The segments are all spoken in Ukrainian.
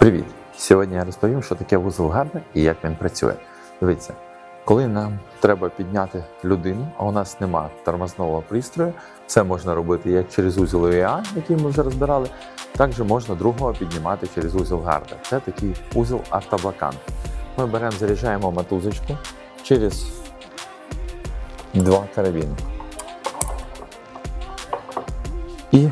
Привіт! Сьогодні я розповім, що таке вузол Гардner і як він працює. Дивіться, коли нам треба підняти людину, а у нас нема тормозного пристрою, це можна робити як через узел УЄА, який ми вже розбирали, так же можна другого піднімати через узел Гардер. Це такий узел автоблокан. Ми беремо, заряджаємо мотузочку через два карабіни. І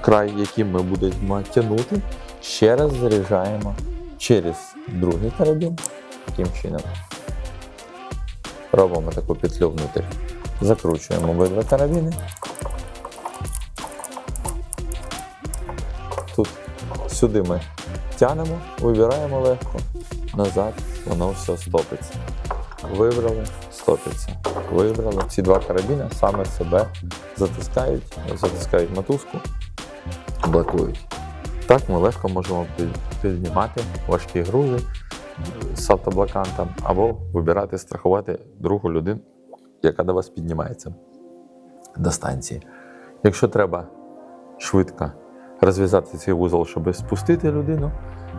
край, яким ми будемо тягнути, ще раз заряджаємо через другий карабін. Таким чином. Робимо таку петлю внутрі. Закручуємо обидва карабіни. Тут сюди ми тянемо, вибираємо легко, назад воно все стопиться. Вибрали, стопиться. Вибрали. Ці два карабіни саме себе затискають, затискають мотузку, блокують. Так ми легко можемо піднімати важкі грузи з автоблокантом або вибирати, страхувати другу людину, яка до вас піднімається до станції. Якщо треба швидко розв'язати цей вузол, щоб спустити людину,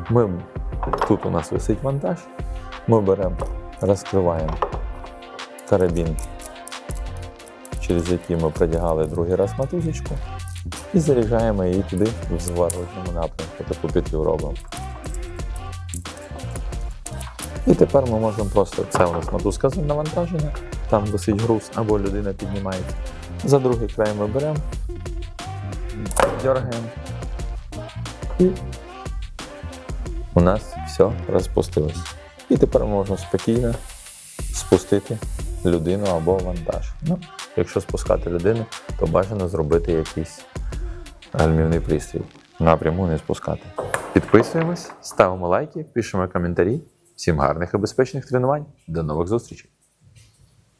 ми, тут у нас висить вантаж, ми беремо, розкриваємо карабін, через який ми продягали другий раз мотузочку, і заряджаємо її туди в зворотному напрямку. Таку петлю робимо. І тепер ми можемо просто це у нас мотузка з навантаження, там висить груз або людина піднімається. За другий край ми беремо, дергаємо. І у нас все розпустилось. І тепер можна спокійно спустити людину або вантаж. Ну, якщо спускати людину, то бажано зробити якийсь гальмівний пристрій. Напряму не спускати. Підписуємось, ставимо лайки, пишемо коментарі. Всім гарних і безпечних тренувань. До нових зустрічей!